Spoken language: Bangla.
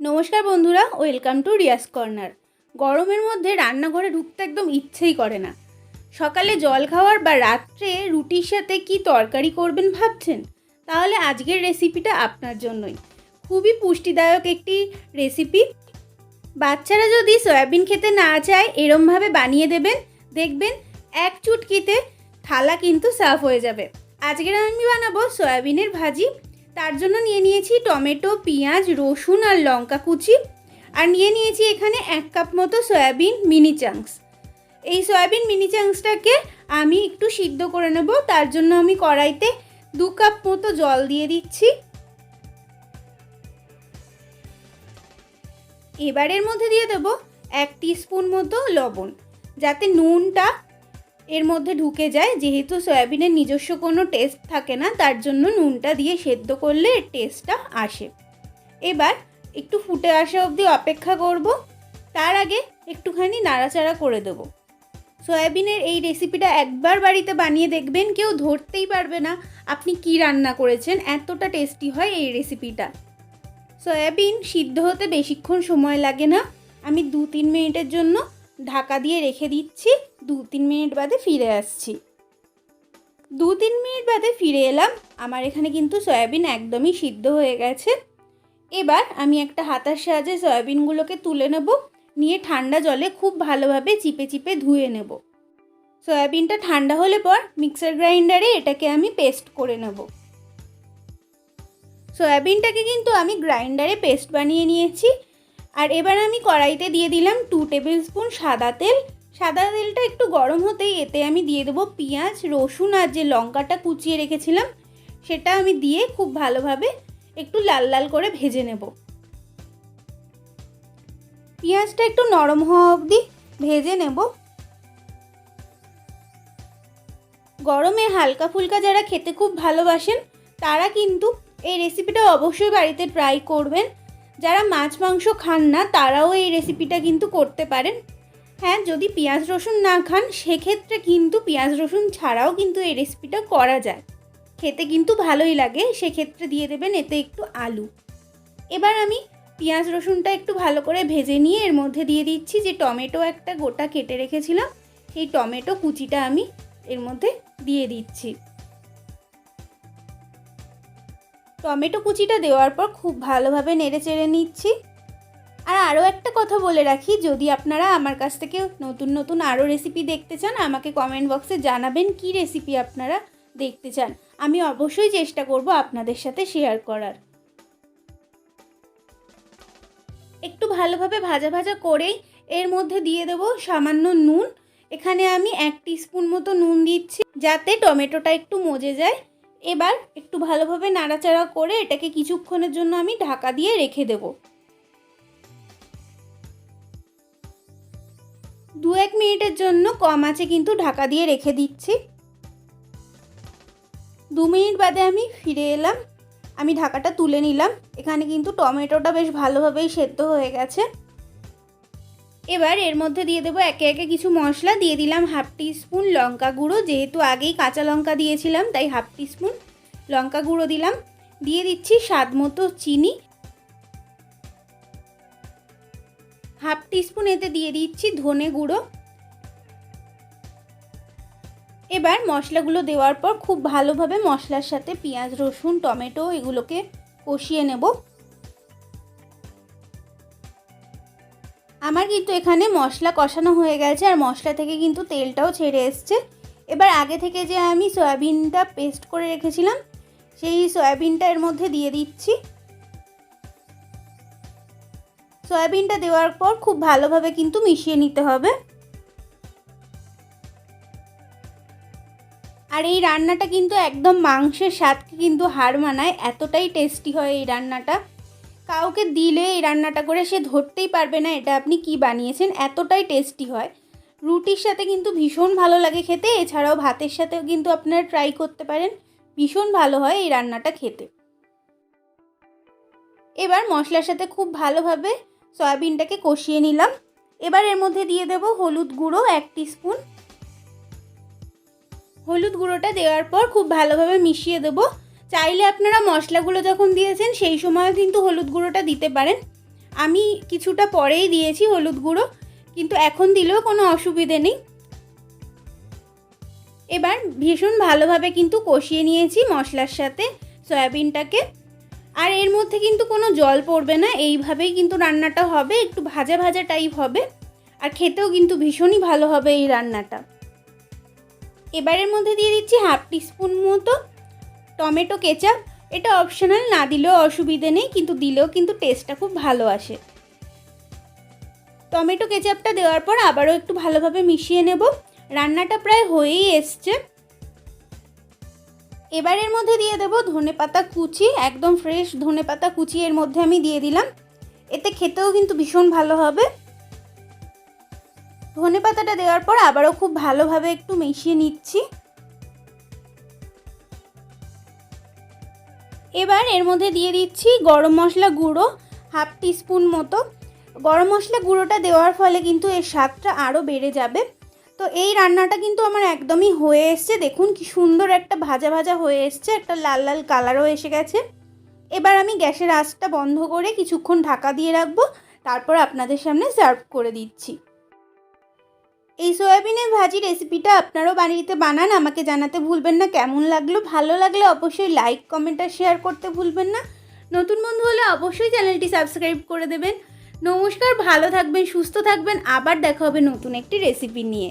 নমস্কার বন্ধুরা, ওয়েলকাম টু রিয়াস কর্নার। গরমের মধ্যে রান্নাঘরে ঢুকতে একদম ইচ্ছেই করে না। সকালে জল খাওয়ার বা রাত্রে রুটির সাথে কি তরকারি করবেন ভাবছেন? তাহলে আজকের রেসিপিটা আপনার জন্যই। খুবই পুষ্টিদায়ক একটি রেসিপি। বাচ্চারা যদি সয়াবিন খেতে না চায়, এরমভাবে বানিয়ে দেবেন। দেখবেন এক চুটকিতে থালা কিন্তু সাফ হয়ে যাবে। আজকের আমি বানাবো সয়াবিনের ভাজি তার জন্য নিয়ে নিয়েছি টমেটো, পেঁয়াজ, রসুন আর লঙ্কা কুচি। আর নিয়ে নিয়েছি এখানে এক কাপ মতো সয়াবিন মিনি চাংস এই সয়াবিন মিনি চাংসটাকে আমি একটু সিদ্ধ করে নেব। তার জন্য আমি কড়াইতে দু কাপ মতো জল দিয়ে দিচ্ছি। এবারের মধ্যে দিয়ে দেবো এক স্পুন মতো লবণ। যাতে নুনটা এর মধ্যে ঢুকে যায়, যেহেতু সয়াবিনের নিজস্ব কোনো টেস্ট থাকে না, তার জন্য নুনটা দিয়ে সেদ্ধ করলে এর টেস্টটা আসে। এবার একটু ফুটে আসা অবধি অপেক্ষা করব, তার আগে একটুখানি নাড়াচাড়া করে দেব। সয়াবিনের এই রেসিপিটা একবার বাড়িতে বানিয়ে দেখবেন, কেউ ধরতেই পারবে না আপনি কি রান্না করেছেন, এতটা টেস্টি হয় এই রেসিপিটা সয়াবিন সিদ্ধ হতে বেশিক্ষণ সময় লাগে না, আমি দু তিন মিনিটের জন্য ঢাকা দিয়ে রেখে দিচ্ছি। দু তিন মিনিট বাদে ফিরে আসছি। দু তিন মিনিট বাদে ফিরে এলাম। আমার এখানে কিন্তু সয়াবিন একদমই সিদ্ধ হয়ে গেছে। এবার আমি একটা হাতার সাহায্যে সয়াবিনগুলোকে তুলে নেব। নিয়ে ঠান্ডা জলে খুব ভালোভাবে চিপে চিপে ধুয়ে নেব। সয়াবিনটা ঠান্ডা হলে পর মিক্সার গ্রাইন্ডারে এটাকে আমি পেস্ট করে নেব। সয়াবিনটাকে কিন্তু আমি গ্রাইন্ডারে পেস্ট বানিয়ে নিয়েছি। আর এবার আমি কড়াইতে দিয়ে দিলাম টু টেবিল স্পুন সাদা তেল। সাদা তেলটা একটু গরম হতেই এতে আমি দিয়ে দেবো পেঁয়াজ, রসুন আর যে লঙ্কাটা কুচিয়ে রেখেছিলাম, সেটা আমি দিয়ে খুব ভালোভাবে একটু লাল লাল করে ভেজে নেব। পেঁয়াজটা একটু নরম হওয়া অবধি ভেজে নেব। গরমে হালকা ফুলকা যারা খেতে খুব ভালোবাসেন, তারা কিন্তু এই রেসিপিটা অবশ্যই বাড়িতে ট্রাই করবেন। যারা মাছ, মাংস খান না, তারাও এই রেসিপিটা কিন্তু করতে পারেন। হ্যাঁ যদি পেঁয়াজ, রসুন না খান, সেক্ষেত্রে কিন্তু পেঁয়াজ, রসুন ছাড়াও কিন্তু এই রেসিপিটা করা যায়। খেতে কিন্তু ভালোই লাগে, সেক্ষেত্রে দিয়ে দেবেন এতে একটু আলু। এবার আমি পেঁয়াজ, রসুনটা একটু ভালো করে ভেজে নিয়ে এর মধ্যে দিয়ে দিচ্ছি যে টমেটো একটা গোটা কেটে রেখেছিলাম। সেই টমেটো কুচিটা আমি এর মধ্যে দিয়ে দিচ্ছি। টমেটো কুচিটা দেওয়ার পর খুব ভালোভাবে নেড়ে চেড়ে নিচ্ছি। আর আরও একটা কথা বলে রাখি, যদি আপনারা আমার কাছ থেকে নতুন নতুন আরও রেসিপি দেখতে চান, আমাকে কমেন্ট বক্সে জানাবেন কি রেসিপি আপনারা দেখতে চান। আমি অবশ্যই চেষ্টা করব আপনাদের সাথে শেয়ার করার। একটু ভালোভাবে ভাজা ভাজা করেই এর মধ্যে দিয়ে দেব সামান্য নুন। এখানে আমি এক স্পুন মতো নুন দিচ্ছি, যাতে টমেটোটা একটু মজে যায়। এবার একটু ভালোভাবে নাড়াচাড়া করে এটাকে কিছুক্ষণের জন্য আমি ঢাকা দিয়ে রেখে দেব। দু এক মিনিটের জন্য কম আছে কিন্তু ঢাকা দিয়ে রেখে দিচ্ছি। দু মিনিট বাদে আমি ফিরে এলাম। আমি ঢাকাটা তুলে নিলাম। এখানে কিন্তু টমেটোটা বেশ ভালোভাবেই সেদ্ধ হয়ে গেছে। এবার এর মধ্যে দিয়ে দেবো একে একে কিছু মশলা। দিয়ে দিলাম হাফ স্পুন লঙ্কা গুঁড়ো, যেহেতু আগেই কাঁচা লঙ্কা দিয়েছিলাম, তাই হাফ স্পুন লঙ্কা গুঁড়ো দিলাম। দিয়ে দিচ্ছি স্বাদ মতো চিনি। হাফ স্পুন এতে দিয়ে দিচ্ছি ধনে গুঁড়ো। এবার মশলাগুলো দেওয়ার পর খুব ভালোভাবে মশলার সাথে পেঁয়াজ, রসুন, টমেটো এগুলোকে কষিয়ে নেব। আমার কিন্তু এখানে মশলা কষানো হয়ে গেছে আর মশলা থেকে কিন্তু তেলটাও ছেড়ে এসছে। এবার আগে থেকে যে আমি সয়াবিনটা পেস্ট করে রেখেছিলাম, সেই সয়াবিনটা এর মধ্যে দিয়ে দিচ্ছি। সয়াবিনটা দেওয়ার পর খুব ভালোভাবে কিন্তু মিশিয়ে নিতে হবে। আর এই রান্নাটা কিন্তু একদম মাংসের স্বাদকে কিন্তু হার মানায়, এতটাই টেস্টি হয় এই রান্নাটা। কাউকে দিলে এই রান্নাটা করে সে ধরতেই পারবে না, এটা আপনি কি বানিয়েছেন? এতটাই টেস্টি হয়। রুটির সাথে কিন্তু ভীষণ ভালো লাগে খেতে, এছাড়াও ভাতের সাথেও কিন্তু আপনারা ট্রাই করতে পারেন। ভীষণ ভালো হয় এই রান্নাটা খেতে। এবার মশলার সাথে খুব ভালোভাবে সয়াবিনটাকে কষিয়ে নিলাম। এবার এর মধ্যে দিয়ে দেব হলুদ গুঁড়ো এক স্পুন হলুদ গুঁড়োটা দেওয়ার পর খুব ভালোভাবে মিশিয়ে দেবো। চাইলে আপনারা মশলাগুলো যখন দিয়েছেন, সেই সময়ও কিন্তু হলুদ গুঁড়োটা দিতে পারেন। আমি কিছুটা পরেই দিয়েছি হলুদ গুঁড়ো, কিন্তু এখন দিলেও কোনো অসুবিধে নেই। এবার ভীষণ ভালোভাবে কিন্তু কষিয়ে নিয়েছি মশলার সাথে সয়াবিনটাকে। আর এর মধ্যে কিন্তু কোনো জল পড়বে না, এইভাবেই কিন্তু রান্নাটা হবে, একটু ভাজা ভাজা টাইপ হবে। আর খেতেও কিন্তু ভীষণই ভালো হবে এই রান্নাটা। এবারের মধ্যে দিয়ে দিচ্ছি হাফ টিস্পুন মতো টমেটো কেচাপ, এটা অপশনাল না দিলেও অসুবিধে নেই, কিন্তু দিলেও কিন্তু টেস্টটা খুব ভালো আসে। টমেটো কেচাপটা দেওয়ার পর আবারও একটু ভালোভাবে মিশিয়ে নেব। রান্নাটা প্রায় হয়েই এসছে। এবারের মধ্যে দিয়ে দেবো ধনে পাতা কুচি, একদম ফ্রেশ ধনে পাতা কুচি এর মধ্যে আমি দিয়ে দিলাম। এতে খেতেও কিন্তু ভীষণ ভালো হবে। ধনে পাতাটা দেওয়ার পর আবারও খুব ভালোভাবে একটু মিশিয়ে নিচ্ছি। এবার এর মধ্যে দিয়ে দিচ্ছি গরম মশলা গুঁড়ো, হাফ টিস্পুন মতো। গরম মশলা গুঁড়োটা দেওয়ার ফলে কিন্তু এর স্বাদটা আরও বেড়ে যাবে। তো এই রান্নাটা কিন্তু আমার একদমই হয়ে এসছে। দেখুন কি সুন্দর একটা ভাজা ভাজা হয়ে এসছে, একটা লাল লাল কালারও এসে গেছে। এবার আমি গ্যাসের আঁচটা বন্ধ করে কিছুক্ষণ ঢাকা দিয়ে রাখব। তারপর আপনাদের সামনে সার্ভ করে দিচ্ছি। এই সয়াবিনের ভাজি রেসিপিটা আপনারও বাড়িতে বানান, আমাকে জানাতে ভুলবেন না। কেমন লাগল, ভালো লাগলে অবশ্যই লাইক কমেন্ট আর শেয়ার করতে ভুলবেন না। নতুন বন্ধু হলে অবশ্যই চ্যানেলটি সাবস্ক্রাইব করে দেবেন। নমস্কার, ভালো থাকবেন, সুস্থ থাকবেন। আবার দেখা হবে নতুন একটি রেসিপি নিয়ে।